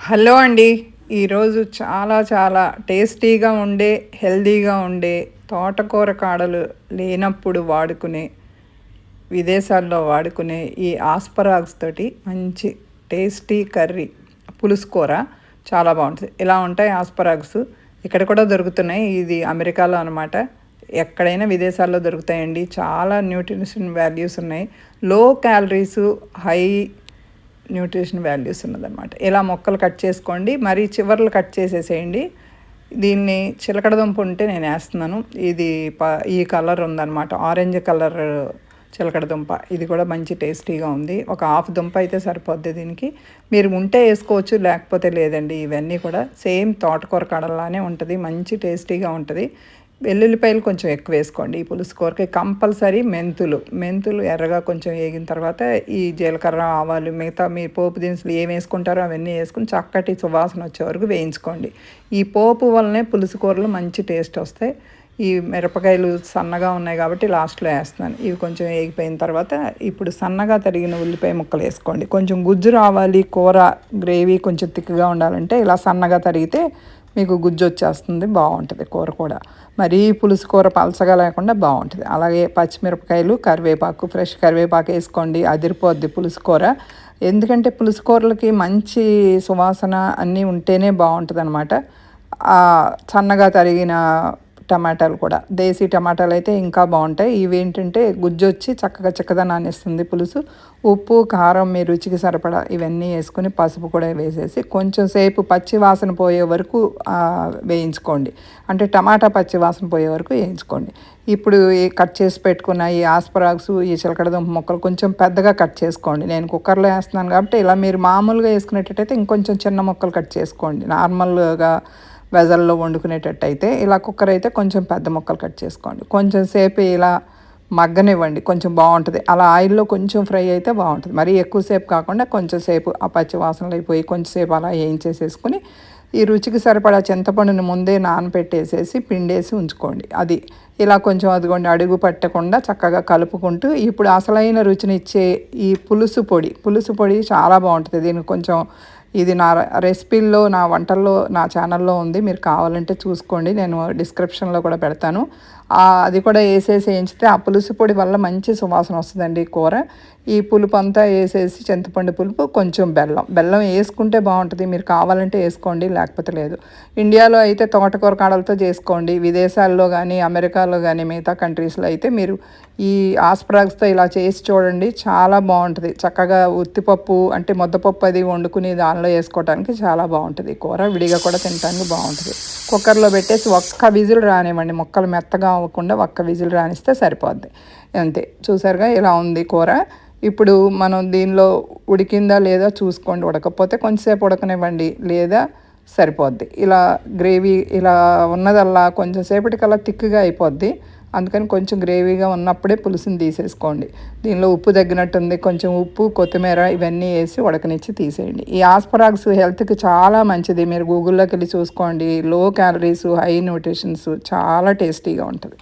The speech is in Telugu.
హలో అండి. ఈరోజు చాలా చాలా టేస్టీగా ఉండే హెల్దీగా ఉండే తోటకూర కాడలు లేనప్పుడు వాడుకునే విదేశాల్లో వాడుకునే ఈ ఆస్పరాగ్స్ తోటి మంచి టేస్టీ కర్రీ పులుసు కూర చాలా బాగుంటుంది. ఇలా ఉంటాయి ఆస్పరాగ్స్. ఇక్కడ కూడా దొరుకుతున్నాయి. ఇది అమెరికాలో అనమాట ఎక్కడైనా విదేశాల్లో దొరుకుతాయండి. చాలా న్యూట్రిషన్ వాల్యూస్ ఉన్నాయి. Low calories high nutrition values ఉన్నదన్నమాట. ఇలా మొక్కలు కట్ చేసుకోండి మరి చివర్లు కట్ చేసేసేయండి. దీన్ని చిలకడ దుంప ఉంటే నేను వేస్తున్నాను. ఇది ప ఈ కలర్ ఉందన్నమాట. ఆరెంజ్ కలర్ చిలకడ దుంప. ఇది కూడా మంచి టేస్టీగా ఉంది. ఒక హాఫ్ దుంప అయితే సరిపోద్ది దీనికి. మీరు ఉంటే వేసుకోవచ్చు లేకపోతే లేదండి. ఇవన్నీ కూడా సేమ్ తోటకూర కడలానే ఉంటుంది. మంచి టేస్టీగా ఉంటుంది. వెల్లుల్లిపాయలు కొంచెం ఎక్కువ వేసుకోండి. ఈ పులుసు కూరకి కంపల్సరీ మెంతులు. మెంతులు ఎర్రగా కొంచెం వేగిన తర్వాత ఈ జీలకర్ర ఆవాలు మిగతా మీ పోపు దినుసులు ఏం వేసుకుంటారో అవన్నీ వేసుకుని చక్కటి సువాసన వచ్చే వరకు వేయించుకోండి. ఈ పోపు వల్లనే పులుసు కూరలు మంచి టేస్ట్ వస్తాయి. ఈ మిరపకాయలు సన్నగా ఉన్నాయి కాబట్టి లాస్ట్లో వేస్తున్నాను. ఇవి కొంచెం వేగిపోయిన తర్వాత ఇప్పుడు సన్నగా తరిగిన ఉల్లిపాయ ముక్కలు వేసుకోండి. కొంచెం గుజ్జు రావాలి కూర గ్రేవీ కొంచెం తిక్కుగా ఉండాలంటే ఇలా సన్నగా తరిగితే మీకు గుజ్జు వచ్చేస్తుంది బాగుంటుంది కూర కూడా. మరీ పులుసు కూర పలసగా లేకుండా బాగుంటుంది. అలాగే పచ్చిమిరపకాయలు కరివేపాకు ఫ్రెష్ కరివేపాకు వేసుకోండి అదిరిపోద్ది పులుసు కూర. ఎందుకంటే పులుసు కూరలకి మంచి సువాసన అన్నీ ఉంటేనే బాగుంటుంది అనమాట సన్నగా తరిగిన టమాటాలు కూడా. దేశీ టమాటాలు అయితే ఇంకా బాగుంటాయి. ఇవి ఏంటంటే గుజ్జు వచ్చి చక్కగా నానేస్తుంది ఇస్తుంది పులుసు. ఉప్పు కారం మీ రుచికి సరిపడా ఇవన్నీ వేసుకొని పసుపు కూడా వేసేసి కొంచెం సేపు పచ్చి వాసన పోయే వరకు వేయించుకోండి. అంటే టమాటా పచ్చి వాసన పోయే వరకు వేయించుకోండి. ఇప్పుడు కట్ చేసి పెట్టుకున్న ఈ ఆస్పరాగ్స్ ఈ చిలకడదుంప మొక్కలు కొంచెం పెద్దగా కట్ చేసుకోండి. నేను కుక్కర్లో వేస్తున్నాను కాబట్టి ఇలా మీరు మామూలుగా వేసుకునేటట్టయితే ఇంకొంచెం చిన్న మొక్కలు కట్ చేసుకోండి. నార్మల్గా వెజల్లో వండుకునేటట్టయితే ఇలా కుక్కర్ అయితే కొంచెం పెద్ద ముక్కలు కట్ చేసుకోండి. కొంచెం సేపు ఇలా మగ్గనివ్వండి. కొంచెం బాగుంటుంది. అలా ఆయిల్లో కొంచెం ఫ్రై అయితే బాగుంటుంది. మరీ ఎక్కువసేపు కాకుండా కొంచెం సేపు ఆ పచ్చి వాసనలు అయిపోయి కొంచెంసేపు అలా వేయించేసేసుకుని ఈ రుచికి సరిపడా చింతపండుని ముందే నానపెట్టేసేసి పిండేసి ఉంచుకోండి. అది ఇలా కొంచెం అదిగోండి అడుగు పట్టకుండా చక్కగా కలుపుకుంటూ ఇప్పుడు అసలైన రుచినిచ్చే ఈ పులుసు పొడి పులుసు పొడి చాలా బాగుంటుంది. దీనికి కొంచెం ఇది నా రెసిపీల్లో నా వంటల్లో నా ఛానల్లో ఉంది. మీరు కావాలంటే చూసుకోండి. నేను డిస్క్రిప్షన్లో కూడా పెడతాను. అది కూడా వేసేసి వేయించితే ఆ పులుసు పొడి వల్ల మంచి సువాసన వస్తుందండి కూర. ఈ పులుపు అంతా వేసేసి చింతపండు పులుపు కొంచెం బెల్లం. బెల్లం వేసుకుంటే బాగుంటుంది. మీరు కావాలంటే వేసుకోండి లేకపోతే లేదు. ఇండియాలో అయితే తోటకూర కాడలతో చేసుకోండి. విదేశాల్లో కానీ అమెరికా అమెరికాలో కానీ మిగతా కంట్రీస్లో అయితే మీరు ఈ ఆస్ప్రాగ్స్తో ఇలా చేసి చూడండి. చాలా బాగుంటుంది. చక్కగా ఉత్తిపప్పు అంటే ముద్దపప్పు అది వండుకుని దానిలో వేసుకోవడానికి చాలా బాగుంటుంది. కూర విడిగా కూడా తినడానికి బాగుంటుంది. కుక్కర్లో పెట్టేసి ఒక్క విజిల్ రానివ్వండి. మొక్కలు మెత్తగా అవ్వకుండా ఒక్క విజిల్ రానిస్తే సరిపోద్ది. అంతే. చూసారుగా ఇలా ఉంది కూర. ఇప్పుడు మనం దీనిలో ఉడికిందా లేదా చూసుకోండి. ఉడకపోతే కొంచెంసేపు ఉడకనివ్వండి. లేదా సరిపోద్ది. ఇలా గ్రేవీ ఇలా ఉన్నదల్లా కొంచెం సేపటికల్లా థిక్గా అయిపోద్ది. అందుకని కొంచెం గ్రేవీగా ఉన్నప్పుడే పులుసుని తీసేసుకోండి. దీనిలో ఉప్పు తగ్గినట్టుంది. కొంచెం ఉప్పు కొత్తిమీర ఇవన్నీ వేసి ఉడకనిచ్చి తీసేయండి. ఈ ఆస్పరాగ్స్ హెల్త్కి చాలా మంచిది. మీరు గూగుల్లోకి వెళ్ళి చూసుకోండి. లో క్యాలరీస్ హై న్యూట్రిషన్స్ చాలా టేస్టీగా ఉంటుంది.